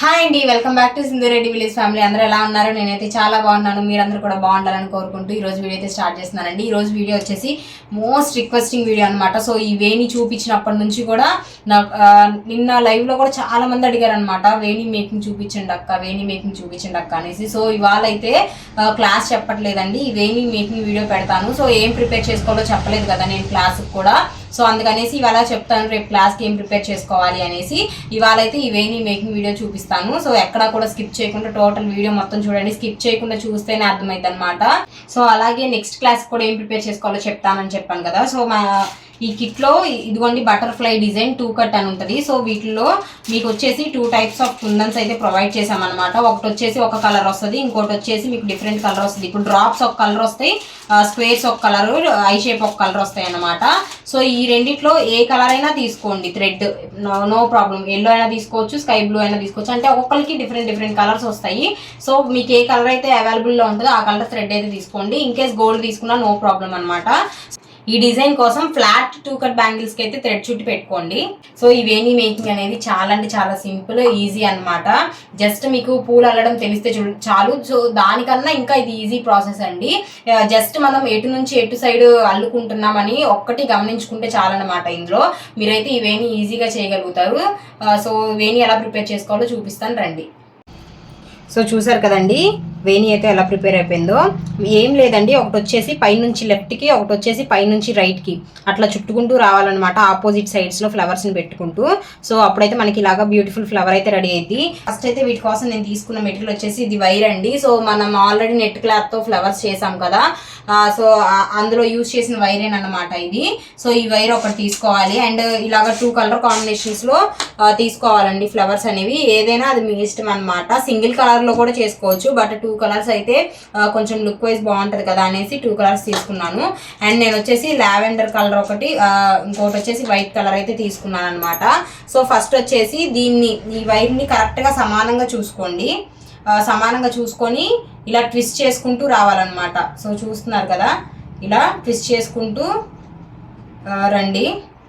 Hi అండి welcome back to Sindhu Reddy village family అందరూ ఎలా ఉన్నారు? నేనైతే చాలా బాగున్నాను. మీరందరూ కూడా బాగుండాలని కోరుకుంటూ ఈ రోజు వీడియో అయితే స్టార్ట్ చేస్తున్నానండి. ఈ రోజు వీడియో వచ్చేసి మోస్ట్ రిక్వెస్టింగ్ వీడియో అనమాట సో ఈ వేణి చూపించినప్పటి నుంచి కూడా నాకు నిన్న లైవ్లో కూడా చాలా మంది అడిగారు అనమాట వేణి మేకింగ్ చూపించండి అక్క వేణి మేకింగ్ చూపించండి అక్క అనేసి. సో ఇవాళ అయితే క్లాస్ చెప్పట్లేదండి. ఈ వేణి మేకింగ్ వీడియో పెడతాను. సో ఏం ప్రిపేర్ చేసుకోవాలో చెప్పలేదు కదా నేను క్లాస్కి కూడా. సో అందుకనేసి ఇవాళ చెప్తాను రేపు క్లాస్కి ఏం ప్రిపేర్ చేసుకోవాలి అనేసి. ఇవాళ అయితే ఇవే మేకింగ్ వీడియో చూపిస్తాను. సో ఎక్కడ కూడా స్కిప్ చేయకుండా టోటల్ వీడియో మొత్తం చూడండి. స్కిప్ చేయకుండా చూస్తేనే అర్థమైంది అనమాట సో అలాగే నెక్స్ట్ క్లాస్ కూడా ఏం ప్రిపేర్ చేసుకోవాలో చెప్తానని చెప్పాను కదా. సో మా ఈ కిట్లో ఇదిగోండి బటర్ఫ్లై డిజైన్ టూ కట్ అని ఉంటుంది. సో వీటిలో మీకు వచ్చేసి టూ టైప్స్ ఆఫ్ కుందన్స్ అయితే ప్రొవైడ్ చేసామన్నమాట ఒకటి వచ్చేసి ఒక కలర్ వస్తుంది ఇంకోటి వచ్చేసి మీకు డిఫరెంట్ కలర్ వస్తుంది. ఇప్పుడు డ్రాప్స్ ఒక కలర్ వస్తాయి స్క్వేర్స్ ఒక కలర్ ఐ షేప్ ఒక కలర్ వస్తాయి అన్నమాట. సో ఈ రెండిట్లో ఏ కలర్ అయినా తీసుకోండి thread. No no problem. Yellow అయినా తీసుకోవచ్చు స్కై బ్లూ అయినా తీసుకోవచ్చు. అంటే ఒక్కొక్కరికి డిఫరెంట్ డిఫరెంట్ కలర్స్ వస్తాయి. సో మీకు ఏ కలర్ అయితే అవైలబుల్లో ఉంటుందో ఆ కలర్ థ్రెడ్ అయితే తీసుకోండి. ఇన్ కేస్ గోల్డ్ తీసుకున్నా నో ప్రాబ్లం అనమాట ఈ డిజైన్ కోసం ఫ్లాట్ టూ కట్ బ్యాంగిల్స్కి అయితే థ్రెడ్ చుట్టి పెట్టుకోండి. సో ఈ వేణి మేకింగ్ అనేది చాలా అంటే చాలా సింపుల్ ఈజీ అన్నమాట. జస్ట్ మీకు పూలు అల్లడం తెలిస్తే చాలు. సో దానికన్నా ఇంకా ఇది ఈజీ ప్రాసెస్ అండి. జస్ట్ మనం ఎటు నుంచి ఎటు సైడ్ అల్లుకుంటున్నామని ఒక్కటి గమనించుకుంటే చాలన్నమాట ఇందులో. మీరైతే ఈ ఈజీగా చేయగలుగుతారు. సో వేణి ఎలా ప్రిపేర్ చేసుకోవాలో చూపిస్తాను రండి. సో చూసారు కదండి? వేణి అయితే ఎలా ప్రిపేర్ అయిపోయిందో. ఏం లేదండి ఒకటి వచ్చేసి పైనుంచి లెఫ్ట్కి ఒకటి వచ్చేసి పైనుంచి రైట్కి. అట్లా చుట్టుకుంటూ రావాలన్నమాట ఆపోజిట్ సైడ్స్లో ఫ్లవర్స్ని పెట్టుకుంటూ. సో అప్పుడైతే మనకి ఇలాగా బ్యూటిఫుల్ ఫ్లవర్ అయితే రెడీ అయింది ఫస్ట్ అయితే వీటి కోసం నేను తీసుకున్న మెటీరియల్ వచ్చేసి ఇది వైర్ అండి. సో మనం ఆల్రెడీ నెట్ క్లాత్తో ఫ్లవర్స్ చేసాం కదా. సో అందులో యూజ్ చేసిన వైరేన్ అనమాట ఇది. సో ఈ వైర్ ఒకటి తీసుకోవాలి. అండ్ ఇలాగ టూ కలర్ కాంబినేషన్స్లో తీసుకోవాలండి ఫ్లవర్స్ అనేవి. ఏదైనా అది మీ ఇష్టం అనమాట సింగిల్ కలర్లో కూడా చేసుకోవచ్చు బట్ టూ టూ కలర్స్ అయితే కొంచెం లుక్ వైజ్ బాగుంటుంది కదా అనేసి టూ కలర్స్ తీసుకున్నాను. అండ్ నేను వచ్చేసి లావెండర్ కలర్ ఒకటి ఇంకోటి వచ్చేసి వైట్ కలర్ అయితే తీసుకున్నాను అనమాట సో ఫస్ట్ వచ్చేసి దీన్ని ఈ వైర్ని కరెక్ట్గా సమానంగా చూసుకోండి. సమానంగా చూసుకొని ఇలా ట్విస్ట్ చేసుకుంటూ రావాలన్నమాట. సో చూస్తున్నారు కదా? ఇలా ట్విస్ట్ చేసుకుంటూ రండి.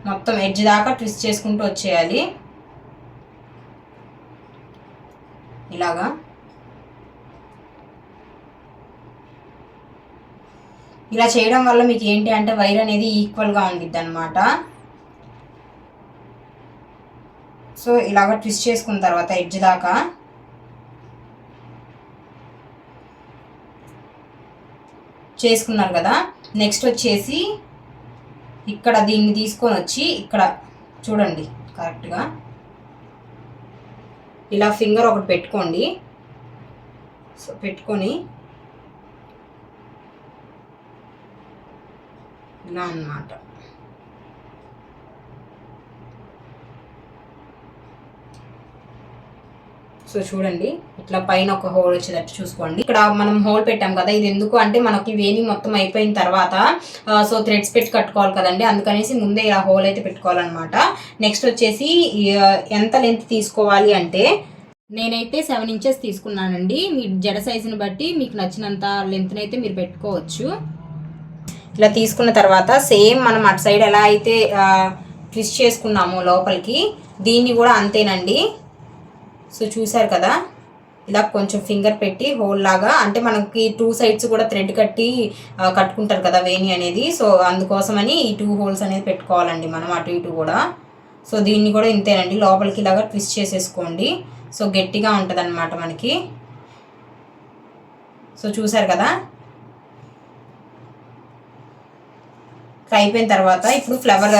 మొత్తం ఎడ్జ్ దాకా ట్విస్ట్ చేసుకుంటూ వచ్చేయాలి. ఇలాగా. ఇలా చేయడం వల్ల మీకు ఏంటి అంటే వైర్ అనేది ఈక్వల్గా ఉండిద్ది అనమాట సో ఇలాగ ట్విస్ట్ చేసుకున్న తర్వాత ఎడ్జ్ దాకా. చేసుకున్నారు కదా? నెక్స్ట్ వచ్చేసి ఇక్కడ దీన్ని తీసుకొని వచ్చి ఇక్కడ చూడండి కరెక్ట్గా ఇలా ఫింగర్ ఒకటి పెట్టుకోండి. సో పెట్టుకొని ఇలా అన్నమాట. సో చూడండి ఇట్లా పైన ఒక హోల్ వచ్చేటట్టు చూసుకోండి. ఇక్కడ మనం హోల్ పెట్టాం కదా ఇది ఎందుకు అంటే మనకి వేణి మొత్తం అయిపోయిన తర్వాత సో థ్రెడ్స్ పెట్టి కట్టుకోవాలి కదండి. అందుకనేసి ముందే ఇలా హోల్ అయితే పెట్టుకోవాలన్నమాట. నెక్స్ట్ వచ్చేసి ఎంత లెంత్ తీసుకోవాలి అంటే నేనైతే సెవెన్ ఇంచెస్ తీసుకున్నానండి. మీ జడ సైజుని బట్టి మీకు నచ్చినంత లెంత్ని అయితే మీరు పెట్టుకోవచ్చు. ఇలా తీసుకున్న తర్వాత సేమ్ మనం అటు సైడ్ ఎలా అయితే ట్విస్ట్ చేసుకున్నామో లోపలికి దీన్ని కూడా అంతేనండి. సో చూసారు కదా? ఇలా కొంచెం ఫింగర్ పెట్టి హోల్ లాగా అంటే మనకి టూ సైడ్స్ కూడా థ్రెడ్ కట్టి కట్టుకుంటారు కదా వేణి అనేది. సో అందుకోసమని ఈ టూ హోల్స్ అనేది పెట్టుకోవాలండి మనం అటు ఇటు కూడా. సో దీన్ని కూడా ఇంతేనండి. లోపలికి ఇలాగా ట్విస్ట్ చేసేసుకోండి. సో గట్టిగా ఉంటుంది మనకి. సో చూసారు కదా? ఫ్రై అయిపోయిన తర్వాత ఇప్పుడు ఫ్లవర్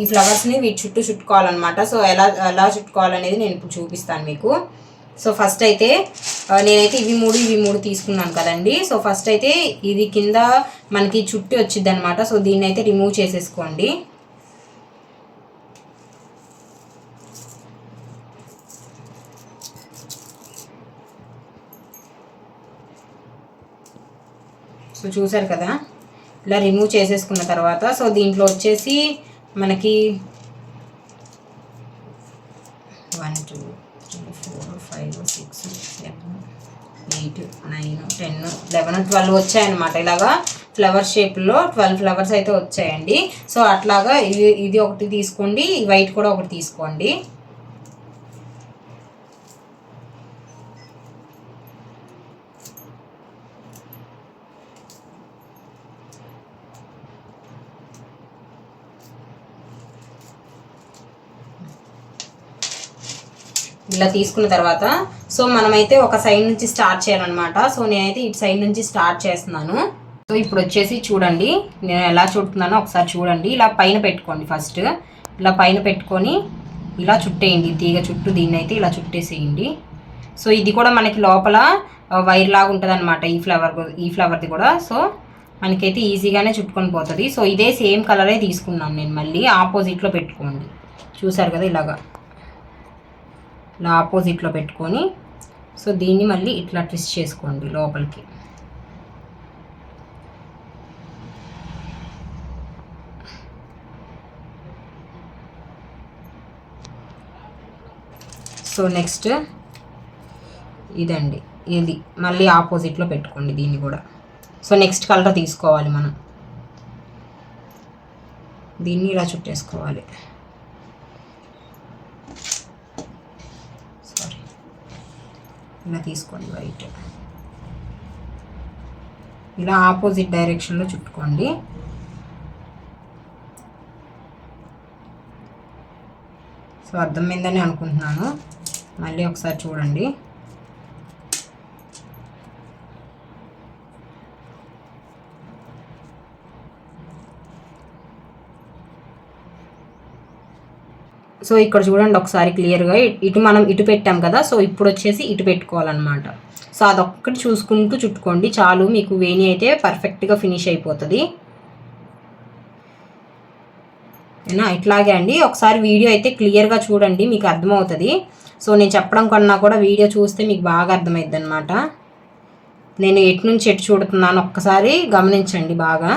ఈ ఫ్లవర్స్ని వీటి చుట్టూ చుట్టుకోవాలన్నమాట. సో ఎలా ఎలా చుట్టుకోవాలనేది నేను ఇప్పుడు చూపిస్తాను మీకు. సో ఫస్ట్ అయితే నేనైతే ఇవి మూడు ఇవి మూడు తీసుకున్నాను కదండి. సో ఫస్ట్ అయితే ఇది కింద మనకి చుట్టి వచ్చింది అనమాట సో దీన్ని అయితే రిమూవ్ చేసేసుకోండి. సో చూసారు కదా? ఇలా రిమూవ్ చేసేసుకున్న తర్వాత సో దీంట్లో వచ్చేసి మనకి one two three four five six seven eight nine ten eleven twelve వచ్చాయన్నమాట. ఇలాగా ఫ్లవర్ షేప్లో ట్వెల్వ్ ఫ్లవర్స్ అయితే వచ్చాయండి. సో అట్లాగా ఇది ఇది ఒకటి తీసుకోండి వైట్ కూడా ఒకటి తీసుకోండి. ఇలా తీసుకున్న తర్వాత సో మనమైతే ఒక సైడ్ నుంచి స్టార్ట్ చేయాలన్నమాట. సో నేనైతే ఇటు సైడ్ నుంచి స్టార్ట్ చేస్తున్నాను. సో ఇప్పుడు వచ్చేసి చూడండి నేను ఎలా చుడుతున్నానో ఒకసారి చూడండి. ఇలా పైన పెట్టుకోండి ఫస్ట్. ఇలా పైన పెట్టుకొని ఇలా చుట్టేయండి. తీగ చుట్టూ దీన్ని అయితే ఇలా చుట్టేసేయండి. సో ఇది కూడా మనకి లోపల వైర్ లాగా ఉంటుంది అనమాట ఈ ఫ్లవర్ ఈ ఫ్లవర్ది కూడా. సో మనకైతే ఈజీగానే చుట్టుకొని పోతుంది. సో ఇదే సేమ్ కలరే తీసుకున్నాను నేను మళ్ళీ. ఆపోజిట్లో పెట్టుకోండి. చూసారు కదా ఇలాగా. ఇలా ఆపోజిట్లో పెట్టుకొని. సో దీన్ని మళ్ళీ ఇట్లా ట్విస్ట్ చేసుకోండి లోపలికి. సో నెక్స్ట్ ఇదండి. ఇది మళ్ళీ ఆపోజిట్లో పెట్టుకోండి దీన్ని కూడా. సో నెక్స్ట్ కలర్ తీసుకోవాలి మనం. దీన్ని ఇలా చుట్టేసుకోవాలి. ఇలా తీసుకోండి వైట్. ఇలా ఆపోజిట్ డైరెక్షన్లో చుట్టుకోండి. సో అర్థమైందని అనుకుంటున్నాను. మళ్ళీ ఒకసారి చూడండి. సో ఇక్కడ చూడండి ఒకసారి క్లియర్గా. ఇటు మనం ఇటు పెట్టాం కదా సో ఇప్పుడు వచ్చేసి ఇటు పెట్టుకోవాలన్నమాట. సో అదొక్కటి చూసుకుంటూ చుట్టుకోండి. చాలు మీకు వేణి అయితే పర్ఫెక్ట్గా ఫినిష్ అయిపోతుంది. ఇట్లాగే అండి. ఒకసారి వీడియో అయితే క్లియర్గా చూడండి మీకు అర్థమవుతుంది. సో నేను చెప్పడం కన్నా కూడా వీడియో చూస్తే మీకు బాగా అర్థమైద్ది అనమాట నేను ఎటు నుంచి ఎటు చూడుతున్నాను ఒక్కసారి గమనించండి బాగా.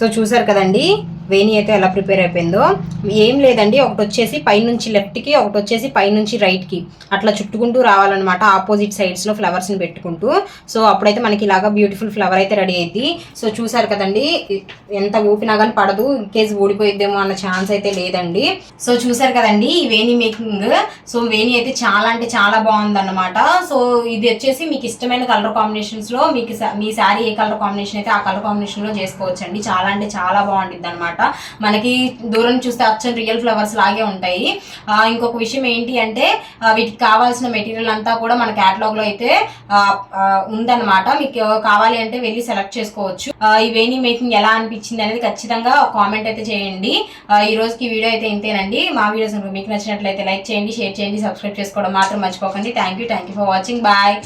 సో చూసారు కదండి వేణి అయితే ఎలా ప్రిపేర్ అయిపోయిందో. ఏం లేదండి. ఒకటి వచ్చేసి పైనుంచి లెఫ్ట్కి ఒకటి వచ్చేసి పైనుంచి రైట్కి. అట్లా చుట్టుకుంటూ రావాలన్నమాట ఆపోజిట్ సైడ్స్లో ఫ్లవర్స్ని పెట్టుకుంటూ. సో అప్పుడైతే మనకి ఇలాగా బ్యూటిఫుల్ ఫ్లవర్ అయితే రెడీ అయ్యింది సో చూసారు కదండి ఎంత ఊపినా కానీ పడదు ఇన్ కేసు ఊడిపోయిద్దేమో అన్న ఛాన్స్ అయితే లేదండి. సో చూసారు కదండి ఈ వేణి మేకింగ్. సో వేణి అయితే చాలా అంటే చాలా బాగుందన్నమాట. సో ఇది వచ్చేసి మీకు ఇష్టమైన కలర్ కాంబినేషన్స్లో మీకు మీ శారీ ఏ కలర్ కాంబినేషన్ అయితే ఆ కలర్ కాంబినేషన్లో చేసుకోవచ్చండి. చాలా అంటే చాలా బాగుంటుంది అనమాట మనకి దూరం చూస్తే అచ్చం రియల్ ఫ్లవర్స్ లాగే ఉంటాయి. ఇంకొక విషయం ఏంటి అంటే వీటికి కావాల్సిన మెటీరియల్ అంతా కూడా మన క్యాటలాగ్లో అయితే ఉందన్నమాట. మీకు కావాలి అంటే వెళ్ళి సెలెక్ట్ చేసుకోవచ్చు. ఆ, ఈ వేణి మేకింగ్ ఎలా అనిపించింది అనేది ఖచ్చితంగా కామెంట్ అయితే చేయండి. ఈ రోజుకి వీడియో అయితే ఇంతేనండి. మా వీడియోస్ మీకు నచ్చినట్లయితే లైక్ చేయండి షేర్ చేయండి సబ్స్క్రైబ్ చేసుకోవడం మాత్రం మర్చిపోకండి. Thank you thank you for watching bye